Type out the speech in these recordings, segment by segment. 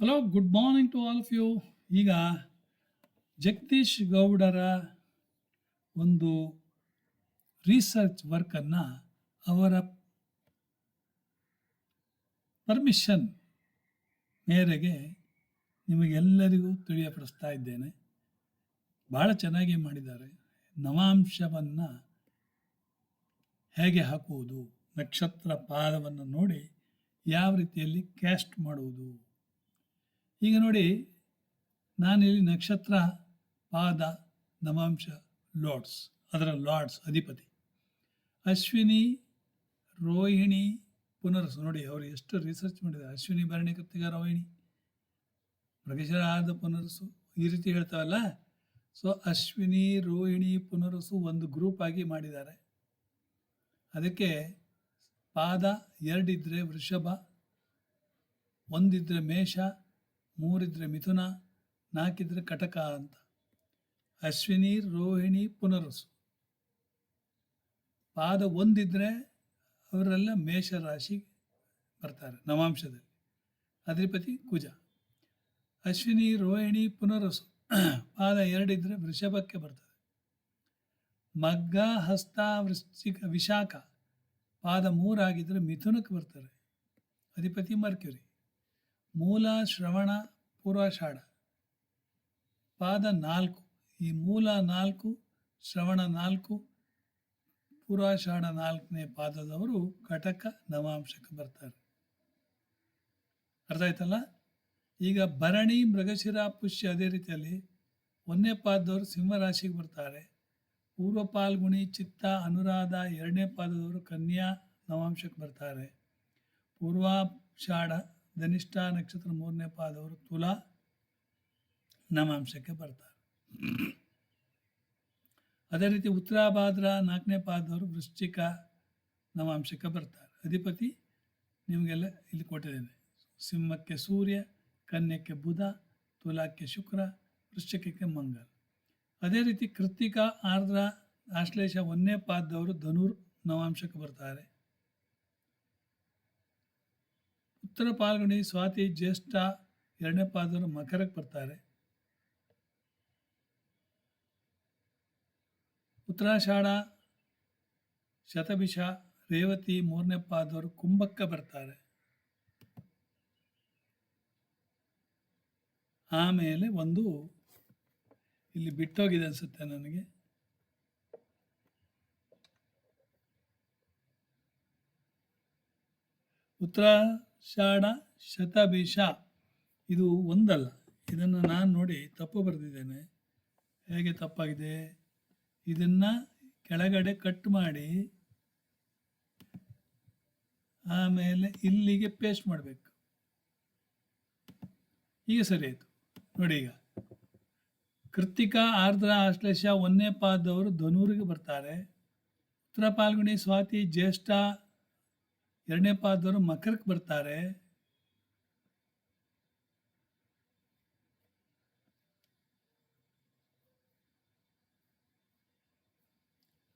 Hello good morning to all of you ಈಗ ಜಗದೀಶ್ ಗೌಡರ ಒಂದು ರಿಸರ್ಚ್ ವರ್ಕನ್ನು ಅವರ ಪರ್ಮಿಷನ್ ಮೇರೆಗೆ ನಿಮಗೆಲ್ಲರಿಗೂ ತಿಳಿಯಪಡಿಸ್ತಾ ಇದ್ದೇನೆ. ಭಾಳ ಚೆನ್ನಾಗಿ ಮಾಡಿದ್ದಾರೆ. ನವಾಂಶವನ್ನು ಹೇಗೆ ಹಾಕುವುದು, ನಕ್ಷತ್ರ ಪಾದವನ್ನು ನೋಡಿ ಯಾವ ರೀತಿಯಲ್ಲಿ ಕ್ಯಾಸ್ಟ್ ಮಾಡುವುದು ಈಗ ನೋಡಿ ನಾನಿಲ್ಲಿ ನಕ್ಷತ್ರ, ಪಾದ, ನಮಾಂಶ ಲಾರ್ಡ್ಸ್ ಅದರ ಲಾರ್ಡ್ಸ್ ಅಧಿಪತಿ. ಅಶ್ವಿನಿ, ರೋಹಿಣಿ ಪುನರ್ಸು ನೋಡಿ, ಅವರು ಎಷ್ಟು ರಿಸರ್ಚ್ ಮಾಡಿದ್ದಾರೆ. ಅಶ್ವಿನಿ, ಭರಣಿ ಕೃತಿಗ ರೋಹಿಣಿ. ಮೃಗಶಿರ ಆದ ಪುನರ್ಸು ಈ ರೀತಿ ಹೇಳ್ತಾವಲ್ಲ? ಸೊ ಅಶ್ವಿನಿ, ರೋಹಿಣಿ ಪುನರ್ಸು ಒಂದು ಗ್ರೂಪ್ ಆಗಿ ಮಾಡಿದ್ದಾರೆ. ಅದಕ್ಕೆ ಪಾದ ಎರಡಿದ್ರೆ ವೃಷಭ, ಒಂದಿದ್ರೆ ಮೇಷ ಮೂರಿದ್ರೆ ಮಿಥುನ, ನಾಲ್ಕಿದ್ರೆ ಕಟಕ ಅಂತ. ಅಶ್ವಿನಿ, ರೋಹಿಣಿ ಪುನರಸು ಪಾದ ಒಂದಿದ್ರೆ ಅವರೆಲ್ಲ ಮೇಷ ರಾಶಿ ಬರ್ತಾರೆ ನವಾಂಶದಲ್ಲಿ. ಅಧಿಪತಿ ಕುಜ. ಅಶ್ವಿನಿ, ರೋಹಿಣಿ ಪುನರಸು ಪಾದ ಎರಡಿದ್ರೆ ವೃಷಭಕ್ಕೆ ಬರ್ತದೆ. ಮಗ್ಗ, ಹಸ್ತ, ವೃಶ್ಚಿಕ, ವಿಶಾಖ. ಪಾದ ಮೂರಾಗಿದ್ರೆ ಮಿಥುನಕ್ಕೆ ಬರ್ತಾರೆ. ಅಧಿಪತಿ ಮರ್ಕ್ಯುರಿ. ಮೂಲ, ಶ್ರವಣ ಪೂರ್ವಾಷಾಢ ಪಾದ ನಾಲ್ಕು. ಈ ಮೂಲ ನಾಲ್ಕು, ಶ್ರವಣ ನಾಲ್ಕು ಪೂರ್ವಾಷಾಢ ನಾಲ್ಕನೇ ಪಾದದವರು ಘಟಕ ನವಾಂಶಕ್ಕೆ ಬರ್ತಾರೆ. ಅರ್ಥ ಆಯ್ತಲ್ಲ? ಈಗ ಭರಣಿ, ಮೃಗಶಿರ, ಪುಷ್ಯ ಅದೇ ರೀತಿಯಲ್ಲಿ ಒಂದನೇ ಪಾದದವರು ಸಿಂಹರಾಶಿಗೆ ಬರ್ತಾರೆ. ಪೂರ್ವ ಪಾಲ್ಗುಣಿ, ಚಿತ್ತ, ಅನುರಾಧ ಎರಡನೇ ಪಾದದವರು ಕನ್ಯಾ ನವಾಂಶಕ್ಕೆ ಬರ್ತಾರೆ. ಪೂರ್ವಾಷಾಢ ಧನಿಷ್ಠ ನಕ್ಷತ್ರ ಮೂರನೇ ಪಾದವರು ತುಲಾ ನವಾಂಶಕ್ಕೆ ಬರ್ತಾರೆ. ಅದೇ ರೀತಿ ಉತ್ತರಾಭಾದ್ರ ನಾಲ್ಕನೇ ಪಾದವರು ವೃಶ್ಚಿಕ ನವಾಂಶಕ್ಕೆ ಬರ್ತಾರೆ. ಅಧಿಪತಿ ನಿಮಗೆಲ್ಲ ಇಲ್ಲಿ ಕೊಟ್ಟಿದ್ದೇನೆ. ಸಿಂಹಕ್ಕೆ ಸೂರ್ಯ, ಕನ್ಯಕ್ಕೆ ಬುಧ, ತುಲಾಕ್ಕೆ ಶುಕ್ರ, ವೃಶ್ಚಿಕಕ್ಕೆ ಮಂಗಲ್. ಅದೇ ರೀತಿ ಕೃತಿಕ ಆರ್ದ್ರ ಆಶ್ಲೇಷ ಒಂದನೇ ಪಾದದವರು ಧನುರ್ ನವಾಂಶಕ್ಕೆ ಬರ್ತಾರೆ. ಉತ್ತರ ಪಾಲ್ಗುಣಿ ಸ್ವಾತಿ ಜ್ಯೇಷ್ಠ ಎರಡನೇ ಪಾದವರು ಮಕರಕ್ಕೆ ಬರ್ತಾರೆ. ಉತ್ತರಾಷಾಢ, ಶತಭಿಷ, ರೇವತಿ ಮೂರನೇ ಪಾದವರು ಕುಂಭಕ್ಕೆ ಬರ್ತಾರೆ. ಆಮೇಲೆ ಒಂದು ಇಲ್ಲಿ ಬಿಟ್ಟೋಗಿದೆ ಅನಿಸುತ್ತೆ ನನಗೆ. ಉತ್ತರಾಷಾಢ ಶತಭಿಷ. ಇದು ಒಂದಲ್ಲ. ಇದನ್ನು ನಾನು ನೋಡಿ ತಪ್ಪು ಬರೆದಿದ್ದೇನೆ. ಹೇಗೆ ತಪ್ಪಾಗಿದೆ? ಇದನ್ನು ಕೆಳಗಡೆ ಕಟ್ ಮಾಡಿ, ಆಮೇಲೆ ಇಲ್ಲಿಗೆ ಪೇಸ್ಟ್ ಮಾಡಬೇಕು. ಈಗ ಸರಿ ಆಯಿತು. ನೋಡಿ ಈಗ. ಕೃತಿಕ ಆರ್ದ್ರ ಆಶ್ಲೇಷ ಒಂದನೇ ಪಾದವರು ಧನೂರಿಗೆ ಬರ್ತಾರೆ. ಉತ್ತರ ಪಾಲ್ಗುಣಿ ಸ್ವಾತಿ ಜ್ಯೇಷ್ಠ ಎರಡನೇ ಪಾದವರು ಮಕರಕ್ಕೆ ಬರ್ತಾರೆ.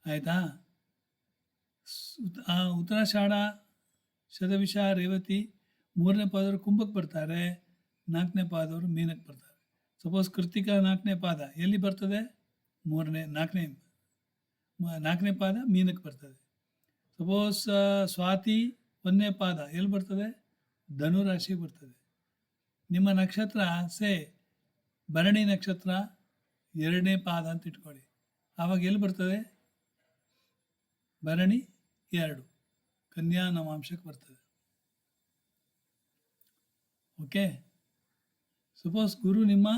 ಆಯಿತಾ? ಉತ್ತರಾಷಾಢ, ಶತವಿಷ, ರೇವತಿ ಮೂರನೇ ಪಾದವರು ಕುಂಭಕ್ಕೆ ಬರ್ತಾರೆ. ನಾಲ್ಕನೇ ಪಾದವರು ಮೀನಕ್ಕೆ ಬರ್ತಾರೆ. ಸಪೋಸ್ ಕೃತಿಕ ನಾಲ್ಕನೇ ಪಾದ ಎಲ್ಲಿ ಬರ್ತದೆ? ಮೂರನೇ, ನಾಲ್ಕನೇ ನಾಲ್ಕನೇ ಪಾದ ಮೀನಕ್ಕೆ ಬರ್ತದೆ. ಸಪೋಸ್ ಸ್ವಾತಿ ಒಂದನೇ ಪಾದ ಎಲ್ಲಿ ಬರ್ತದೆ? ಧನುರಾಶಿ ಬರ್ತದೆ. ನಿಮ್ಮ ನಕ್ಷತ್ರ ಸೇ ಭರಣಿ ನಕ್ಷತ್ರ ಎರಡನೇ ಪಾದ ಅಂತ ಇಟ್ಕೊಳ್ಳಿ. ಆವಾಗ ಎಲ್ಲಿ ಬರ್ತದೆ? ಭರಣಿ ಎರಡು, ಕನ್ಯಾ ನವಾಂಶಕ್ಕೆ ಬರ್ತದೆ. ಓಕೆ ಸಪೋಸ್ ಗುರು ನಿಮ್ಮ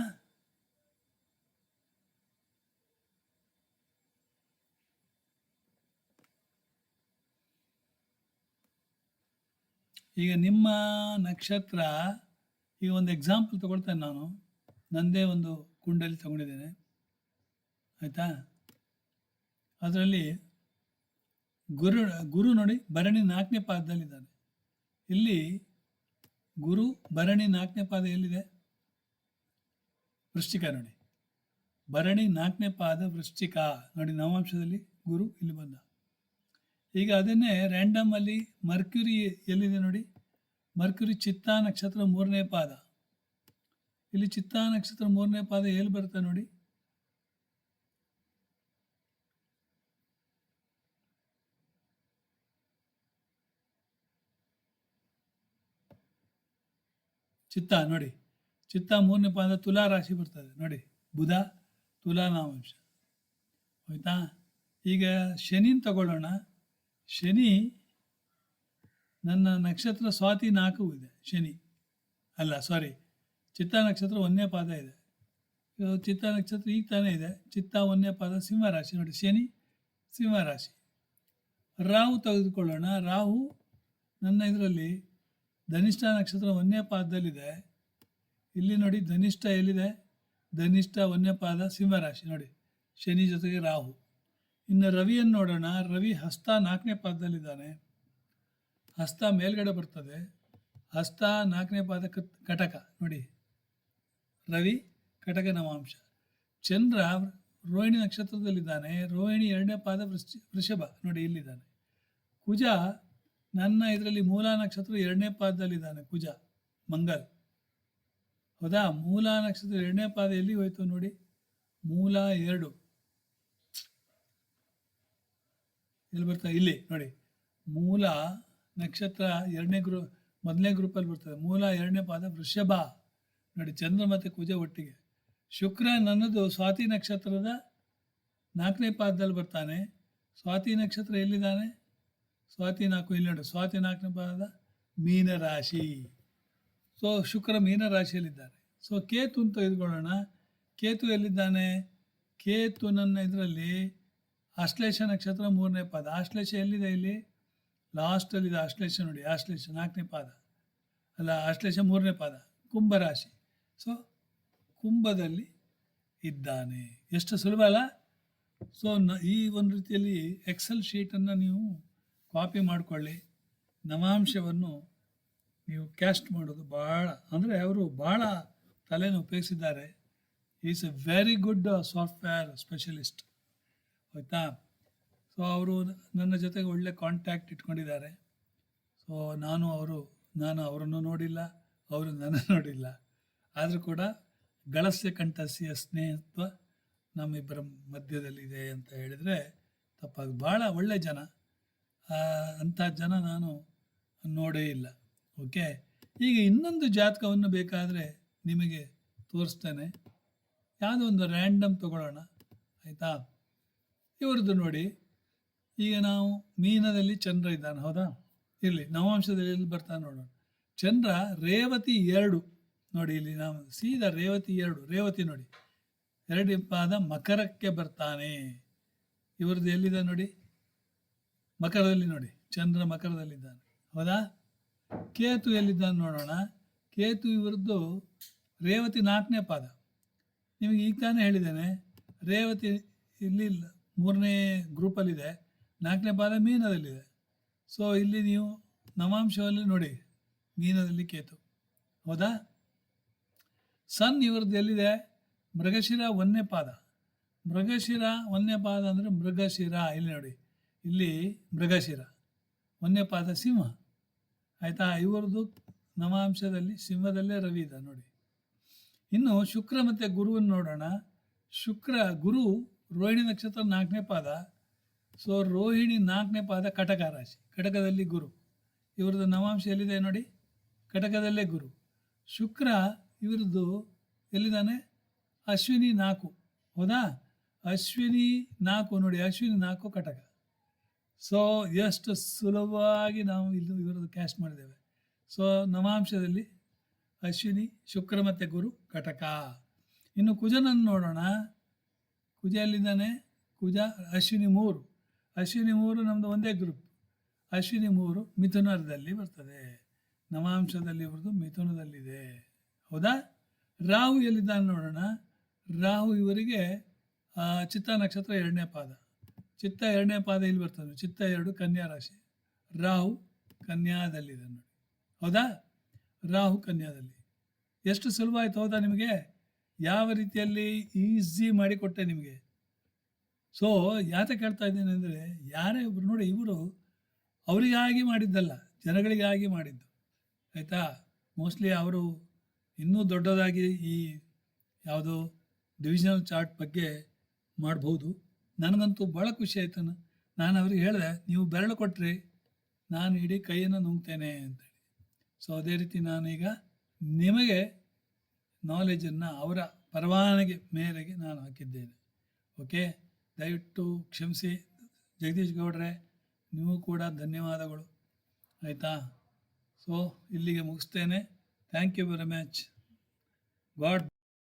ಈಗ ನಿಮ್ಮ ನಕ್ಷತ್ರ, ಈಗ ಒಂದು ಎಕ್ಸಾಂಪಲ್ ತಗೊಳ್ತೇನೆ ನಾನು. ನಂದೇ ಒಂದು ಕುಂಡಲಿ ತಗೊಂಡಿದ್ದೇನೆ. ಆಯಿತಾ? ಅದರಲ್ಲಿ ಗುರು ಗುರು ನೋಡಿ ಭರಣಿ ನಾಲ್ಕನೇ ಪಾದದಲ್ಲಿದ್ದಾನೆ. ಇಲ್ಲಿ ಗುರು ಭರಣಿ ನಾಲ್ಕನೇ ಪಾದ ಎಲ್ಲಿದೆ? ವೃಶ್ಚಿಕ ನೋಡಿ. ಭರಣಿ ನಾಲ್ಕನೇ ಪಾದ ವೃಶ್ಚಿಕ. ನೋಡಿ ನವಾಂಶದಲ್ಲಿ ಗುರು ಇಲ್ಲಿ ಬಂದ. ಈಗ ಅದನ್ನೇ ರ್ಯಾಂಡಮ್ ಅಲ್ಲಿ ಮರ್ಕ್ಯುರಿ ಎಲ್ಲಿದೆ ನೋಡಿ? ಮರ್ಕ್ಯುರಿ ಚಿತ್ತ ನಕ್ಷತ್ರ ಮೂರನೇ ಪಾದ. ಇಲ್ಲಿ ಚಿತ್ತಾ ನಕ್ಷತ್ರ ಮೂರನೇ ಪಾದ ಎಲ್ಲಿ ಬರುತ್ತೆ ನೋಡಿ? ಚಿತ್ತ ನೋಡಿ. ಚಿತ್ತ ಮೂರನೇ ಪಾದ ತುಲಾ ರಾಶಿ ಬರ್ತದೆ ನೋಡಿ. ಬುಧ, ತುಲಾ ನಾಮಾಂಶ. ಆಯ್ತಾ ಈಗ ಶನಿನ ತಗೊಳ್ಳೋಣ. ಶನಿ ನನ್ನ ನಕ್ಷತ್ರ ಸ್ವಾತಿ ನಾಲ್ಕು ಇದೆ, ಶನಿ. ಅಲ್ಲ ಸಾರಿ ಚಿತ್ತ ನಕ್ಷತ್ರ ಒಂದನೇ ಪಾದ ಇದೆ ಚಿತ್ತ ನಕ್ಷತ್ರ ಈಗ ತಾನೇ ಇದೆ. ಚಿತ್ತ ಒಂದನೇ ಪಾದ ಸಿಂಹ ರಾಶಿ. ನೋಡಿ, ಶನಿ, ಸಿಂಹ ರಾಶಿ. ರಾಹು ತೆಗೆದುಕೊಳ್ಳೋಣ. ರಾಹು ನನ್ನ ಇದರಲ್ಲಿ ಧನಿಷ್ಠ ನಕ್ಷತ್ರ ಒಂದನೇ ಪಾದದಲ್ಲಿದೆ. ಇಲ್ಲಿ ನೋಡಿ, ಧನಿಷ್ಠ ಎಲ್ಲಿದೆ? ಧನಿಷ್ಠ ಒಂದನೇ ಪಾದ ಸಿಂಹ ರಾಶಿ. ನೋಡಿ, ಶನಿ ಜೊತೆಗೆ ರಾಹು. ಇನ್ನು ರವಿಯನ್ನು ನೋಡೋಣ. ರವಿ ಹಸ್ತ ನಾಲ್ಕನೇ ಪಾದದಲ್ಲಿದ್ದಾನೆ. ಹಸ್ತ ಮೇಲ್ಗಡೆ ಬರ್ತದೆ. ಹಸ್ತ ನಾಲ್ಕನೇ ಪಾದ ಕಟಕ ನೋಡಿ. ರವಿ ಕಟಕ ನವಾಂಶ. ಚಂದ್ರ ರೋಹಿಣಿ ನಕ್ಷತ್ರದಲ್ಲಿದ್ದಾನೆ. ರೋಹಿಣಿ ಎರಡನೇ ಪಾದ ವೃಷಭ. ನೋಡಿ, ಇಲ್ಲಿದ್ದಾನೆ. ಕುಜ ನನ್ನ ಇದರಲ್ಲಿ ಮೂಲ ನಕ್ಷತ್ರ ಎರಡನೇ ಪಾದದಲ್ಲಿದ್ದಾನೆ. ಕುಜ, ಮಂಗಲ್. ಹೌದಾ? ಮೂಲ ನಕ್ಷತ್ರ ಎರಡನೇ ಪಾದ ಎಲ್ಲಿ ಹೋಯ್ತು ನೋಡಿ? ಮೂಲ ಎರಡು. ಎಲ್ಲಿ ಬರ್ತಾ? ಇಲ್ಲಿ, ನೋಡಿ. ಮೂಲ ನಕ್ಷತ್ರ ಎರಡನೇ ಗ್ರೂ, ಮೊದಲನೇ ಗ್ರೂಪಲ್ಲಿ ಬರ್ತದೆ. ಮೂಲ ಎರಡನೇ ಪಾದ ವೃಷಭ. ನೋಡಿ, ಚಂದ್ರ ಮತ್ತು ಕುಜ ಒಟ್ಟಿಗೆ. ಶುಕ್ರ ನನ್ನದು ಸ್ವಾತಿ ನಕ್ಷತ್ರದ ನಾಲ್ಕನೇ ಪಾದದಲ್ಲಿ ಬರ್ತಾನೆ. ಸ್ವಾತಿ ನಕ್ಷತ್ರ ಎಲ್ಲಿದ್ದಾನೆ? ಸ್ವಾತಿ ನಾಲ್ಕು, ಇಲ್ಲಿ ನೋಡಿ. ಸ್ವಾತಿ ನಾಲ್ಕನೇ ಪಾದ ಮೀನ ರಾಶಿ. ಸೊ ಶುಕ್ರ ಮೀನ ರಾಶಿಯಲ್ಲಿದ್ದಾರೆ. ಸೊ ಕೇತು ಅಂತ ತೆಗೆದುಕೊಳ್ಳೋಣ. ಕೇತು ಎಲ್ಲಿದ್ದಾನೆ? ಕೇತು ನನ್ನ ಇದರಲ್ಲಿ ಆಶ್ಲೇಷ ನಕ್ಷತ್ರ ಮೂರನೇ ಪಾದ. ಆಶ್ಲೇಷ ಎಲ್ಲಿದೆ ಇಲ್ಲಿ? ಲಾಸ್ಟಲ್ಲಿದೆ ಆಶ್ಲೇಷ ನೋಡಿ, ಆಶ್ಲೇಷ ನಾಲ್ಕನೇ ಪಾದ. ಅಲ್ಲ, ಆಶ್ಲೇಷ ಮೂರನೇ ಪಾದ, ಕುಂಭರಾಶಿ. ಸೊ ಕುಂಭದಲ್ಲಿ ಇದ್ದಾನೆ. ಎಷ್ಟು ಸುಲಭ ಅಲ್ಲ? ಸೊ ನ, ಈ ಒಂದು ರೀತಿಯಲ್ಲಿ ಎಕ್ಸೆಲ್ ಶೀಟನ್ನು ನೀವು ಕಾಪಿ ಮಾಡಿಕೊಳ್ಳಿ. ನವಾಂಶವನ್ನು ನೀವು ಕ್ಯಾಸ್ಟ್ ಮಾಡೋದು ಭಾಳ ಅಂದರೆ ಅವರು ಭಾಳ ತಲೆನ ಉಪಯೋಗಿಸಿದ್ದಾರೆ. Is a very good software specialist ಆಯಿತಾ? ಸೊ ಅವರು ನನ್ನ ಜೊತೆಗೆ ಒಳ್ಳೆ ಕಾಂಟ್ಯಾಕ್ಟ್ ಇಟ್ಕೊಂಡಿದ್ದಾರೆ. ಸೊ ನಾನು ಅವರು, ನಾನು ಅವರನ್ನು ನೋಡಿಲ್ಲ, ಅವರು ನನ್ನ ನೋಡಿಲ್ಲ. ಆದರೂ ಕೂಡ ಗಳಸ್ಯ ಕಂಠಸ್ಯ ಸ್ನೇಹತ್ವ ನಮ್ಮಿಬ್ಬರ ಮಧ್ಯದಲ್ಲಿದೆ ಅಂತ ಹೇಳಿದರೆ ತಪ್ಪಾಗ, ಭಾಳ ಒಳ್ಳೆ ಜನ. ಅಂಥ ಜನ ನಾನು ನೋಡೇ ಇಲ್ಲ. ಓಕೆ? ಈಗ ಇನ್ನೊಂದು ಜಾತಕವನ್ನು ಬೇಕಾದರೆ ನಿಮಗೆ ತೋರಿಸ್ತೇನೆ. ಯಾವುದೋ ಒಂದು ರ್ಯಾಂಡಮ್ ತಗೊಳ್ಳೋಣ. ಆಯಿತಾ? ಇವ್ರದ್ದು ನೋಡಿ. ಈಗ ನಾವು ಮೀನದಲ್ಲಿ ಚಂದ್ರ ಇದ್ದಾನೆ, ಹೌದಾ? ಇರಲಿ, ನವಾಂಶದಲ್ಲಿ ಎಲ್ಲಿ ಬರ್ತಾನೆ ನೋಡೋಣ. ಚಂದ್ರ ರೇವತಿ ಎರಡು ನೋಡಿ ಇಲ್ಲಿ ನಾವು, ಸೀದಾ ರೇವತಿ ಎರಡು, ರೇವತಿ ನೋಡಿ. ಎರಡು ಪಾದ ಮಕರಕ್ಕೆ ಬರ್ತಾನೆ. ಇವ್ರದ್ದು ಎಲ್ಲಿದೆ ನೋಡಿ? ಮಕರದಲ್ಲಿ ನೋಡಿ, ಚಂದ್ರ ಮಕರದಲ್ಲಿದ್ದಾನೆ, ಹೌದಾ? ಕೇತು ಎಲ್ಲಿದ್ದಾನೆ ನೋಡೋಣ. ಕೇತು ಇವ್ರದ್ದು ರೇವತಿ ನಾಲ್ಕನೇ ಪಾದ. ನಿಮಗೆ ಈಗ ತಾನೇ ಹೇಳಿದ್ದೇನೆ, ರೇವತಿ ಇಲ್ಲಿ ಇಲ್ಲ. ಮೂರನೇ ಗ್ರೂಪಲ್ಲಿದೆ, ನಾಲ್ಕನೇ ಪಾದ ಮೀನದಲ್ಲಿದೆ. ಸೊ ಇಲ್ಲಿ ನೀವು ನವಾಂಶದಲ್ಲಿ ನೋಡಿ. ಮೀನದಲ್ಲಿ ಕೇತು. ಹೌದಾ? ಸನ್ ಇವ್ರದ್ದು ಎಲ್ಲಿದೆ? ಮೃಗಶಿರ ಒಂದನೇ ಪಾದ. ಮೃಗಶಿರ ಒಂದನೇ ಪಾದ ಅಂದರೆ ಮೃಗಶಿರ. ಇಲ್ಲಿ ನೋಡಿ. ಇಲ್ಲಿ ಮೃಗಶಿರ. ಒಂದನೇ ಪಾದ ಸಿಂಹ. ಆಯಿತಾ? ಇವರದ್ದು ನವಾಂಶದಲ್ಲಿ ಸಿಂಹದಲ್ಲೇ ರವಿ ಇದೆ ನೋಡಿ. ಇನ್ನು ಶುಕ್ರ ಮತ್ತು ಗುರುವನ್ನು ನೋಡೋಣ. ಶುಕ್ರ, ಗುರು ರೋಹಿಣಿ ನಕ್ಷತ್ರ ನಾಲ್ಕನೇ ಪಾದ. ಸೊ ರೋಹಿಣಿ ನಾಲ್ಕನೇ ಪಾದ ಕಟಕ ರಾಶಿ. ಕಟಕದಲ್ಲಿ ಗುರು. ಇವ್ರದ್ದು ನವಾಂಶ ಎಲ್ಲಿದೆ ನೋಡಿ? ಕಟಕದಲ್ಲೇ ಗುರು. ಶುಕ್ರ ಇವ್ರದ್ದು ಎಲ್ಲಿದ್ದಾನೆ? ಅಶ್ವಿನಿ ನಾಲ್ಕು. ಹೌದಾ? ಅಶ್ವಿನಿ ನಾಲ್ಕು ನೋಡಿ, ಅಶ್ವಿನಿ ನಾಲ್ಕು ಕಟಕ. ಸೊ ಎಷ್ಟು ಸುಲಭವಾಗಿ ನಾವು ಇಲ್ಲಿ ಇವರದ್ದು ಕ್ಯಾಸ್ಟ್ ಮಾಡಿದ್ದೇವೆ. ಸೊ ನವಾಂಶದಲ್ಲಿ ಅಶ್ವಿನಿ, ಶುಕ್ರ ಮತ್ತು ಗುರು ಕಟಕ. ಇನ್ನು ಕುಜನನ್ನು ನೋಡೋಣ. ಕುಜ ಎಲ್ಲಿದ್ದಾನೆ? ಕುಜ ಅಶ್ವಿನಿ ಮೂರು. ಅಶ್ವಿನಿ ಮೂರು ನಮ್ಮದು ಒಂದೇ ಗ್ರೂಪ್ ಅಶ್ವಿನಿ ಮೂರು ಮಿಥುನದಲ್ಲಿ ಬರ್ತದೆ. ನವಾಂಶದಲ್ಲಿ ಬರೆದು ಮಿಥುನದಲ್ಲಿದೆ. ಹೌದಾ? ರಾಹು ಎಲ್ಲಿದ್ದಾನೆ ನೋಡೋಣ. ರಾಹು ಇವರಿಗೆ ಚಿತ್ತ ನಕ್ಷತ್ರ ಎರಡನೇ ಪಾದ. ಚಿತ್ತ ಎರಡನೇ ಪಾದ ಇಲ್ಲಿ ಬರ್ತದೆ? ಚಿತ್ತ ಎರಡು ಕನ್ಯಾ ರಾಶಿ. ರಾಹು ಕನ್ಯಾದಲ್ಲಿದೆ ನೋಡಿ. ಹೌದಾ? ರಾಹು ಕನ್ಯಾದಲ್ಲಿ. ಎಷ್ಟು ಸುಲಭ ಆಯ್ತು, ಹೌದಾ ನಿಮಗೆ? ಯಾವ ರೀತಿಯಲ್ಲಿ ಈಸಿ ಮಾಡಿಕೊಟ್ಟೆ ನಿಮಗೆ? ಸೊ ಯಾತಕ್ಕೆ ಹೇಳ್ತಾ ಇದ್ದೀನಿ ಅಂದರೆ, ಯಾರೇ ಒಬ್ರು, ನೋಡಿ ಇವರು ಅವರಿಗಾಗಿ ಮಾಡಿದ್ದಲ್ಲ, ಜನಗಳಿಗಾಗಿ ಮಾಡಿದ್ದು. ಆಯಿತಾ? ಮೋಸ್ಟ್ಲಿ ಅವರು ಇನ್ನೂ ದೊಡ್ಡದಾಗಿ ಈ ಯಾವುದೋ ಡಿವಿಷನಲ್ ಚಾರ್ಟ್ ಬಗ್ಗೆ ಮಾಡ್ಬೋದು ನನಗಂತೂ ಭಾಳ ಖುಷಿ ಆಯ್ತು ನಾನು ಅವ್ರಿಗೆ ಹೇಳಿದೆ, ನೀವು ಬೆರಳು ಕೊಟ್ಟರೆ ನಾನು ಇಡೀ ಕೈಯನ್ನು ನುಂಗ್ತೇನೆ ಅಂತೇಳಿ ಸೊ ಅದೇ ರೀತಿ ನಾನೀಗ ನಿಮಗೆ ನಾಲೆಜನ್ನು ಅವರ ಪರವಾನಗಿ ಮೇರೆಗೆ ನಾನು ಹಾಕಿದ್ದೇನೆ. ಓಕೆ? ದಯವಿಟ್ಟು ಕ್ಷಮಿಸಿ ಜಗದೀಶ್ ಗೌಡ್ರೆ ನೀವು ಕೂಡ ಧನ್ಯವಾದಗಳು. ಆಯಿತಾ? ಸೊ ಇಲ್ಲಿಗೆ ಮುಗಿಸ್ತೇನೆ. Thank you very much god